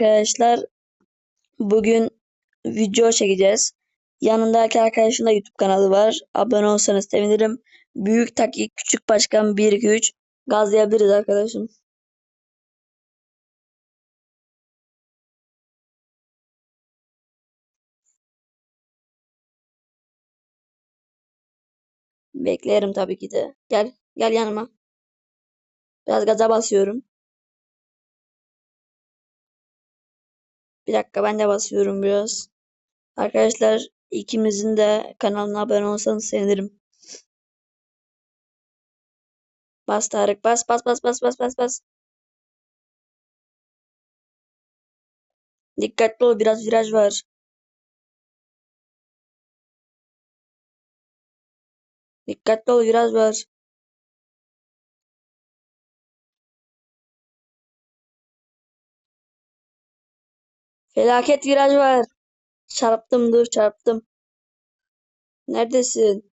Arkadaşlar bugün video çekeceğiz. Yanındaki arkadaşın da YouTube kanalı var. Abone olsanız sevinirim. Büyük Taki Küçük Başkan 1 2 3 gazlayabiliriz arkadaşım. Beklerim tabii ki de. Gel gel yanıma. Biraz gaza basıyorum. Bir dakika ben de basıyorum biraz. Arkadaşlar ikimizin de kanalına abone olsanız sevinirim. Bas Tarık bas bas bas bas bas bas bas. Dikkatli ol biraz viraj var. Dikkatli ol viraj var. Felaket viraj var. Çarptım dur çarptım. Neredesin?